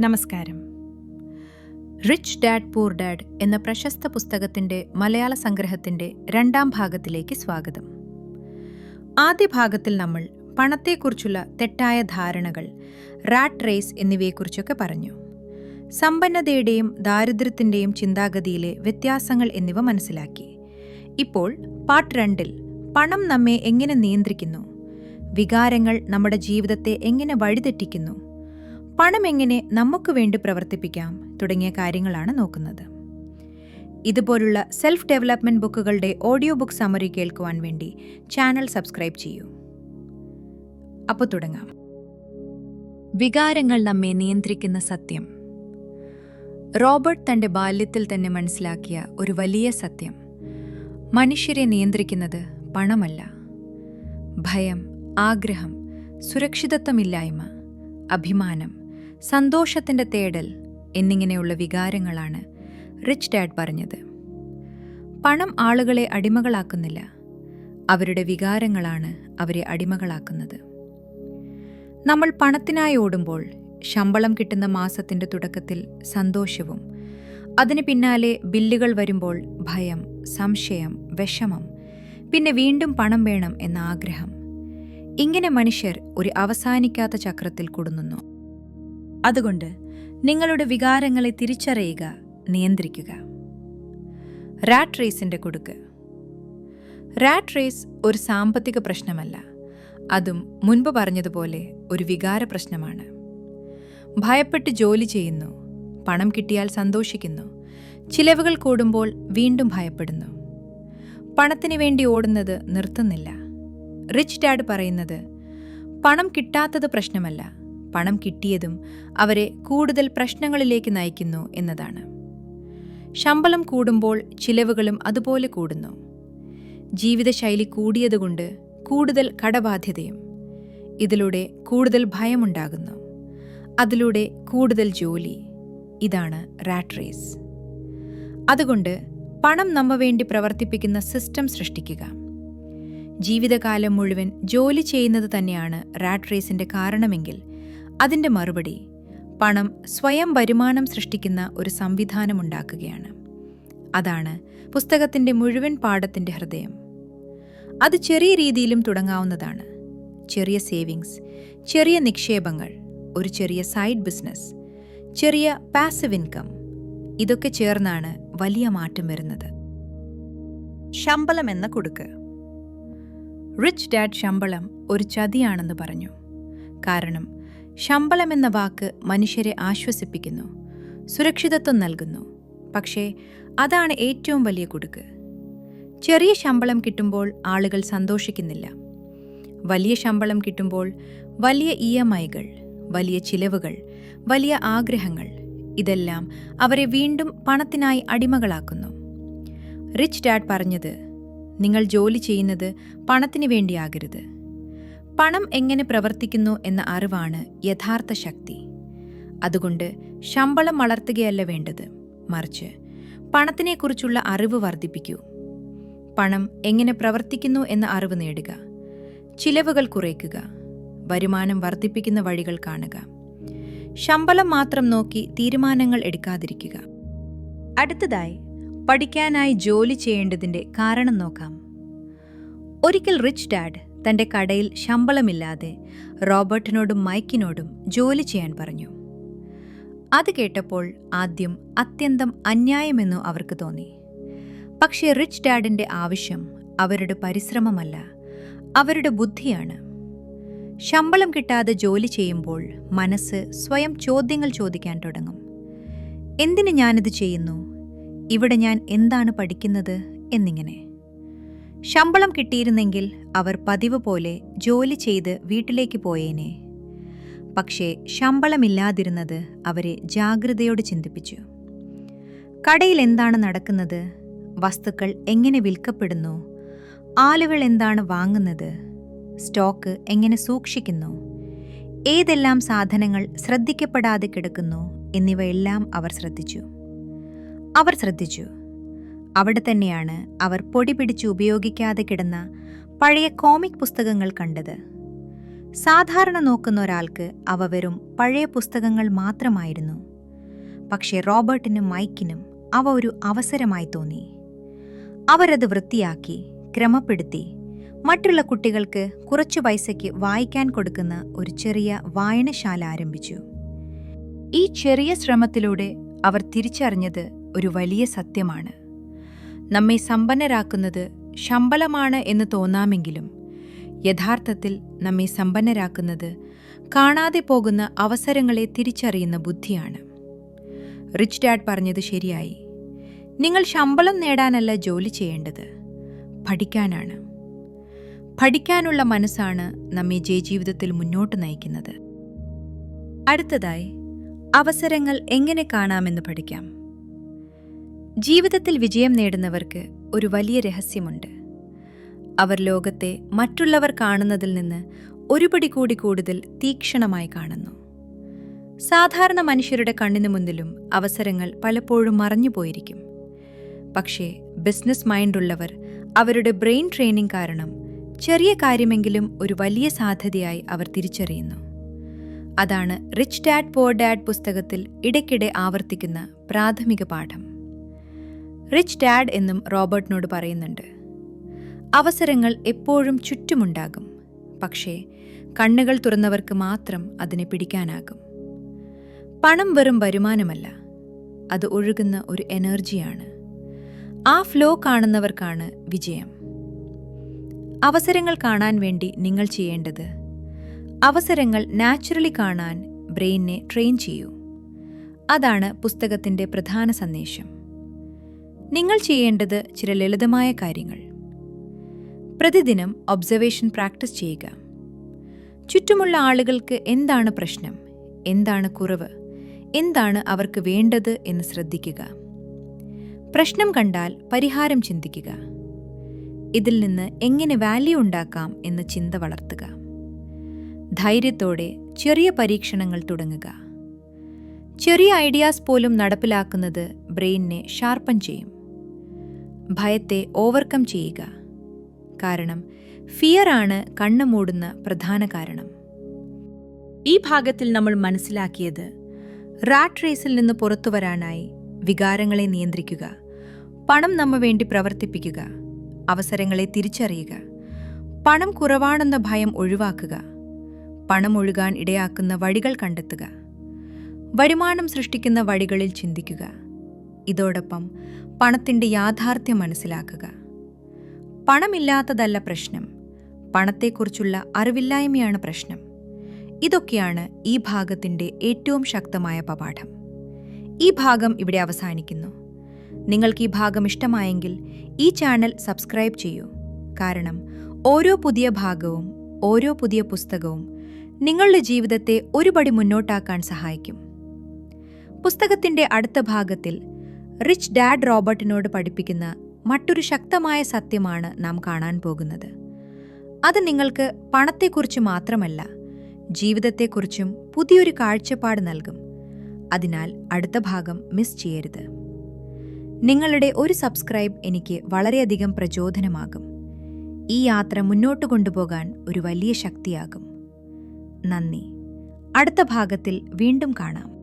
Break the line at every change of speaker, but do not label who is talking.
നമസ്കാരം. Rich dad പൂർ dad എന്ന പ്രശസ്ത പുസ്തകത്തിന്റെ മലയാള സംഗ്രഹത്തിന്റെ രണ്ടാം ഭാഗത്തിലേക്ക് സ്വാഗതം. ആദ്യ ഭാഗത്തിൽ നമ്മൾ പണത്തെക്കുറിച്ചുള്ള തെറ്റായ ധാരണകൾ റാറ്റ് റേസ് എന്നിവയെക്കുറിച്ചൊക്കെ പറഞ്ഞു. സമ്പന്നതയുടെയും ദാരിദ്ര്യത്തിന്റെയും ചിന്താഗതിയിലെ വ്യത്യാസങ്ങൾ എന്നിവ മനസ്സിലാക്കി. ഇപ്പോൾ പാർട്ട് രണ്ടിൽ പണം നമ്മെ എങ്ങനെ നിയന്ത്രിക്കുന്നു? വികാരങ്ങൾ നമ്മുടെ ജീവിതത്തെ എങ്ങനെ വഴിതെറ്റിക്കുന്നു? പണം എങ്ങനെ നമുക്ക് വേണ്ടി പ്രവർത്തിപ്പിക്കാം തുടങ്ങിയ കാര്യങ്ങളാണ് നോക്കുന്നത്. ഇതുപോലുള്ള സെൽഫ് ഡെവലപ്മെന്റ് ബുക്കുകളുടെ ഓഡിയോ ബുക്ക് സമറി കേൾക്കുവാൻ വേണ്ടി ചാനൽ സബ്സ്ക്രൈബ് ചെയ്യൂ. അപ്പോൾ തുടങ്ങാം. വികാരങ്ങൾ നമ്മെ നിയന്ത്രിക്കുന്ന സത്യം. റോബർട്ട് തന്റെ ബാല്യത്തിൽ തന്നെ മനസ്സിലാക്കിയ ഒരു വലിയ സത്യം. മനുഷ്യരെ നിയന്ത്രിക്കുന്നത് പണമല്ല. ഭയം ആഗ്രഹം സുരക്ഷിതത്വമില്ലായ്മ അഭിമാനം സന്തോഷത്തിന്റെ തേടൽ എന്നിങ്ങനെയുള്ള വികാരങ്ങളാണ് റിച്ച് ഡാഡ് പറഞ്ഞത്. പണം ആളുകളെ അടിമകളാക്കുന്നില്ല. അവരുടെ വികാരങ്ങളാണ് അവരെ അടിമകളാക്കുന്നത്. നമ്മൾ പണത്തിനായി ഓടുമ്പോൾ ശമ്പളം കിട്ടുന്ന മാസത്തിന്റെ തുടക്കത്തിൽ സന്തോഷവും അതിന് പിന്നാലെ ബില്ലുകൾ വരുമ്പോൾ ഭയം സംശയം വിഷമം പിന്നെ വീണ്ടും പണം വേണം എന്ന ആഗ്രഹം. ഇങ്ങനെ മനുഷ്യർ ഒരു അവസാനിക്കാത്ത ചക്രത്തിൽ കുടുങ്ങുന്നു. അതുകൊണ്ട് നിങ്ങളുടെ വികാരങ്ങളെ തിരിച്ചറിയുക നിയന്ത്രിക്കുക. റാറ്റ് റേസിന്റെ കൊടുക്ക്. റാറ്റ് റേസ് ഒരു സാമ്പത്തിക പ്രശ്നമല്ല. അതും മുൻപ് പറഞ്ഞതുപോലെ ഒരു വികാര പ്രശ്നമാണ്. ഭയപ്പെട്ട് ജോലി ചെയ്യുന്നു പണം കിട്ടിയാൽ സന്തോഷിക്കുന്നു ചിലവുകൾ കൂടുമ്പോൾ വീണ്ടും ഭയപ്പെടുന്നു. പണത്തിന് വേണ്ടി ഓടുന്നത് നിർത്തുന്നില്ല. റിച്ച് ഡാഡ് പറയുന്നത് പണം കിട്ടാത്തത് പ്രശ്നമല്ല പണം കിട്ടിയതും അവരെ കൂടുതൽ പ്രശ്നങ്ങളിലേക്ക് നയിക്കുന്നു എന്നതാണ്. ശമ്പളം കൂടുമ്പോൾ ചിലവുകളും അതുപോലെ കൂടുന്നു. ജീവിതശൈലി കൂടിയതുകൊണ്ട് കൂടുതൽ കടബാധ്യതയും ഇതിലൂടെ കൂടുതൽ ഭയമുണ്ടാകുന്നു. അതിലൂടെ കൂടുതൽ ജോലി. ഇതാണ് റാറ്റ് റേസ്. അതുകൊണ്ട് പണം നമ്മ വേണ്ടി പ്രവർത്തിപ്പിക്കുന്ന സിസ്റ്റം സൃഷ്ടിക്കുക. ജീവിതകാലം മുഴുവൻ ജോലി ചെയ്യുന്നത് തന്നെയാണ് റാറ്റ് റേസിന്റെ കാരണമെങ്കിൽ അതിന്റെ മറുപടി പണം സ്വയം വരുമാനം സൃഷ്ടിക്കുന്ന ഒരു സംവിധാനമുണ്ടാക്കുകയാണ് അതാണ് പുസ്തകത്തിന്റെ മുഴുവൻ പാഠത്തിന്റെ ഹൃദയം. അത് ചെറിയ രീതിയിലും തുടങ്ങാവുന്നതാണ്. ചെറിയ സേവിങ്സ് ചെറിയ നിക്ഷേപങ്ങൾ ഒരു ചെറിയ സൈഡ് ബിസിനസ് ചെറിയ പാസീവ് ഇൻകം ഇതൊക്കെ ചേർന്നാണ് വലിയ മാറ്റം വരുന്നത്. ശമ്പളം എന്ന കുടുക്ക്. റിച്ച് ഡാഡ് ശമ്പളം ഒരു ചതിയാണെന്ന് പറഞ്ഞു. കാരണം ശമ്പളം എന്ന വാക്ക് മനുഷ്യരെ ആശ്വസിപ്പിക്കുന്നു സുരക്ഷിതത്വം നൽകുന്നു. പക്ഷേ അതാണ് ഏറ്റവും വലിയ കുടുക്ക്. ചെറിയ ശമ്പളം കിട്ടുമ്പോൾ ആളുകൾ സന്തോഷിക്കുന്നില്ല. വലിയ ശമ്പളം കിട്ടുമ്പോൾ വലിയ ഇ എം ഐകൾ വലിയ ചിലവുകൾ വലിയ ആഗ്രഹങ്ങൾ ഇതെല്ലാം അവരെ വീണ്ടും പണത്തിനായി അടിമകളാക്കുന്നു. റിച്ച് ഡാഡ് പറഞ്ഞത് നിങ്ങൾ ജോലി ചെയ്യുന്നത് പണത്തിന് വേണ്ടിയാകരുത്. പണം എങ്ങനെ പ്രവർത്തിക്കുന്നു എന്ന അറിവാണ് യഥാർത്ഥ ശക്തി. അതുകൊണ്ട് ശമ്പളം വളർത്തുകയല്ല വേണ്ടത്. മറിച്ച് പണത്തിനെക്കുറിച്ചുള്ള അറിവ് വർദ്ധിപ്പിക്കൂ. പണം എങ്ങനെ പ്രവർത്തിക്കുന്നു എന്ന അറിവ് നേടുക. ചിലവുകൾ കുറയ്ക്കുക. വരുമാനം വർദ്ധിപ്പിക്കുന്ന വഴികൾ കാണുക. ശമ്പളം മാത്രം നോക്കി തീരുമാനങ്ങൾ എടുക്കാതിരിക്കുക. അടുത്തതായി പഠിക്കാനായി ജോലി ചെയ്യേണ്ടതിന്റെ കാരണം നോക്കാം. ഒരിക്കൽ റിച്ച് ഡാഡ് തന്റെ കടയിൽ ശമ്പളമില്ലാതെ റോബർട്ടിനോടും മൈക്കിനോടും ജോലി ചെയ്യാൻ പറഞ്ഞു. അത് കേട്ടപ്പോൾ ആദ്യം അത്യന്തം അന്യായമെന്നു അവർക്ക് തോന്നി. പക്ഷേ റിച്ച് ഡാഡിന്റെ ആവശ്യം അവരുടെ പരിശ്രമമല്ല അവരുടെ ബുദ്ധിയാണ്. ശമ്പളം കിട്ടാതെ ജോലി ചെയ്യുമ്പോൾ മനസ്സ് സ്വയം ചോദ്യങ്ങൾ ചോദിക്കാൻ തുടങ്ങും. എന്തിന് ഞാനിത് ചെയ്യുന്നു? ഇവിടെ ഞാൻ എന്താണ് പഠിക്കുന്നത്? എന്നിങ്ങനെ. ശമ്പളം കിട്ടിയിരുന്നെങ്കിൽ അവർ പതിവ് പോലെ ജോലി ചെയ്ത് വീട്ടിലേക്ക് പോയേനെ. പക്ഷേ ശമ്പളമില്ലാതിരുന്നത് അവരെ ജാഗ്രതയോട് ചിന്തിപ്പിച്ചു. കടയിൽ എന്താണ് നടക്കുന്നത്? വസ്തുക്കൾ എങ്ങനെ വിൽക്കപ്പെടുന്നു? ആളുകൾ എന്താണ് വാങ്ങുന്നത്? സ്റ്റോക്ക് എങ്ങനെ സൂക്ഷിക്കുന്നു? ഏതെല്ലാം സാധനങ്ങൾ ശ്രദ്ധിക്കപ്പെടാതെ കിടക്കുന്നു എന്നിവയെല്ലാം അവർ ശ്രദ്ധിച്ചു. അവർ ശ്രദ്ധിച്ചു. അവിടെ തന്നെയാണ് അവർ പൊടി പിടിച്ച് ഉപയോഗിക്കാതെ കിടന്ന പഴയ കോമിക് പുസ്തകങ്ങൾ കണ്ടത്. സാധാരണ നോക്കുന്ന ഒരാൾക്ക് അവ വെറും പഴയ പുസ്തകങ്ങൾ മാത്രമായിരുന്നു. പക്ഷേ റോബർട്ടിനും മൈക്കിനും അവ ഒരു അവസരമായി തോന്നി. അവരത് വൃത്തിയാക്കി ക്രമപ്പെടുത്തി മറ്റുള്ള കുട്ടികൾക്ക് കുറച്ചു പൈസയ്ക്ക് വായിക്കാൻ കൊടുക്കുന്ന ഒരു ചെറിയ വായനശാല ആരംഭിച്ചു. ഈ ചെറിയ ശ്രമത്തിലൂടെ അവർ തിരിച്ചറിഞ്ഞത് ഒരു വലിയ സത്യമാണ്. നമ്മെ സമ്പന്നരാക്കുന്നത് ശമ്പളമാണ് എന്ന് തോന്നാമെങ്കിലും യഥാർത്ഥത്തിൽ നമ്മെ സമ്പന്നരാക്കുന്നത് കാണാതെ പോകുന്ന അവസരങ്ങളെ തിരിച്ചറിയുന്ന ബുദ്ധിയാണ്. റിച്ച് ഡാഡ് പറഞ്ഞത് ശരിയായി. നിങ്ങൾ ശമ്പളം നേടാനല്ല ജോലി ചെയ്യേണ്ടത്. പഠിക്കാനാണ്. പഠിക്കാനുള്ള മനസ്സാണ് നമ്മെ ജയജീവിതത്തിൽ മുന്നോട്ട് നയിക്കുന്നത്. അടുത്തതായി അവസരങ്ങൾ എങ്ങനെ കാണാമെന്ന് പഠിക്കാം. ജീവിതത്തിൽ വിജയം നേടുന്നവർക്ക് ഒരു വലിയ രഹസ്യമുണ്ട്. അവർ ലോകത്തെ മറ്റുള്ളവർ കാണുന്നതിൽ നിന്ന് ഒരുപടി കൂടി കൂടുതൽ തീക്ഷണമായി കാണുന്നു. സാധാരണ മനുഷ്യരുടെ കണ്ണിനു മുന്നിലും അവസരങ്ങൾ പലപ്പോഴും മറഞ്ഞുപോയിരിക്കും പക്ഷേ ബിസിനസ് മൈൻഡുള്ളവർ അവരുടെ ബ്രെയിൻ ട്രെയിനിങ് കാരണം ചെറിയ കാര്യമെങ്കിലും ഒരു വലിയ സാധ്യതയായി അവർ തിരിച്ചറിയുന്നു. അതാണ് റിച്ച് ഡാഡ് പോർ ഡാഡ് പുസ്തകത്തിൽ ഇടയ്ക്കിടെ ആവർത്തിക്കുന്ന പ്രാഥമിക പാഠം. റിച്ച് ഡാഡ് എന്നും റോബർട്ടിനോട് പറയുന്നുണ്ട്. അവസരങ്ങൾ എപ്പോഴും ചുറ്റുമുണ്ടാകും. പക്ഷേ കണ്ണുകൾ തുറന്നവർക്ക് മാത്രം അതിനെ പിടിക്കാനാകും. പണം വെറും വരുമാനമല്ല. അത് ഒഴുകുന്ന ഒരു എനർജിയാണ്. ആ ഫ്ലോ കാണുന്നവർക്കാണ് വിജയം. അവസരങ്ങൾ കാണാൻ വേണ്ടി നിങ്ങൾ ചെയ്യേണ്ടത് അവസരങ്ങൾ നാച്ചുറലി കാണാൻ ബ്രെയിനെ ട്രെയിൻ ചെയ്യൂ. അതാണ് പുസ്തകത്തിന്റെ പ്രധാന സന്ദേശം. നിങ്ങൾ ചെയ്യേണ്ടത് ചില ലളിതമായ കാര്യങ്ങൾ. പ്രതിദിനം ഒബ്സർവേഷൻ പ്രാക്ടീസ് ചെയ്യുക. ചുറ്റുമുള്ള ആളുകൾക്ക് എന്താണ് പ്രശ്നം? എന്താണ് കുറവ്? എന്താണ് അവർക്ക് വേണ്ടത് എന്ന് ശ്രദ്ധിക്കുക. പ്രശ്നം കണ്ടാൽ പരിഹാരം ചിന്തിക്കുക. ഇതിൽ നിന്ന് എങ്ങനെ വാല്യൂ ഉണ്ടാക്കാം എന്ന് ചിന്ത വളർത്തുക. ധൈര്യത്തോടെ ചെറിയ പരീക്ഷണങ്ങൾ തുടങ്ങുക. ചെറിയ ഐഡിയാസ് പോലും നടപ്പിലാക്കുന്നത് ബ്രെയിനിനെ ഷാർപ്പൻ ചെയ്യും. ഭയത്തെ ഓവർകം ചെയ്യുക. കാരണം ഫിയർ ആണ് കണ്ണു മൂടുന്ന പ്രധാന കാരണം. ഈ ഭാഗത്തിൽ നമ്മൾ മനസ്സിലാക്കിയത് റാറ്റ് റേസിൽ നിന്ന് പുറത്തു വരാനായി വികാരങ്ങളെ നിയന്ത്രിക്കുക പണം നമ്മ വേണ്ടി പ്രവർത്തിപ്പിക്കുക അവസരങ്ങളെ തിരിച്ചറിയുക പണം കുറവാണെന്ന ഭയം ഒഴിവാക്കുക പണം ഒഴുകാൻ ഇടയാക്കുന്ന വഴികൾ കണ്ടെത്തുക വരുമാനം സൃഷ്ടിക്കുന്ന വഴികളിൽ ചിന്തിക്കുക. ഇതോടൊപ്പം പണത്തിന്റെ യാഥാർത്ഥ്യം മനസ്സിലാക്കുക. പണമില്ലാത്തതല്ല പ്രശ്നം. പണത്തെക്കുറിച്ചുള്ള അറിവില്ലായ്മയാണ് പ്രശ്നം. ഇതൊക്കെയാണ് ഈ ഭാഗത്തിന്റെ ഏറ്റവും ശക്തമായ പപാഠം. ഈ ഭാഗം ഇവിടെ അവസാനിക്കുന്നു. നിങ്ങൾക്ക് ഈ ഭാഗം ഇഷ്ടമായെങ്കിൽ ഈ ചാനൽ സബ്സ്ക്രൈബ് ചെയ്യൂ. കാരണം ഓരോ പുതിയ ഭാഗവും ഓരോ പുതിയ പുസ്തകവും നിങ്ങളുടെ ജീവിതത്തെ ഒരുപടി മുന്നോട്ടാക്കാൻ സഹായിക്കും. പുസ്തകത്തിന്റെ അടുത്ത ഭാഗത്തിൽ റിച്ച് ഡാഡ് റോബർട്ടിനോട് പഠിപ്പിക്കുന്ന മറ്റൊരു ശക്തമായ സത്യമാണ് നാം കാണാൻ പോകുന്നത്. അത് നിങ്ങൾക്ക് പണത്തെക്കുറിച്ച് മാത്രമല്ല ജീവിതത്തെക്കുറിച്ചും പുതിയൊരു കാഴ്ചപ്പാട് നൽകും. അതിനാൽ അടുത്ത ഭാഗം മിസ് ചെയ്യരുത്. നിങ്ങളുടെ ഒരു സബ്സ്ക്രൈബ് എനിക്ക് വളരെയധികം പ്രചോദനമാകും. ഈ യാത്ര മുന്നോട്ട് കൊണ്ടുപോകാൻ ഒരു വലിയ ശക്തിയാകും. നന്ദി. അടുത്ത ഭാഗത്തിൽ വീണ്ടും കാണാം.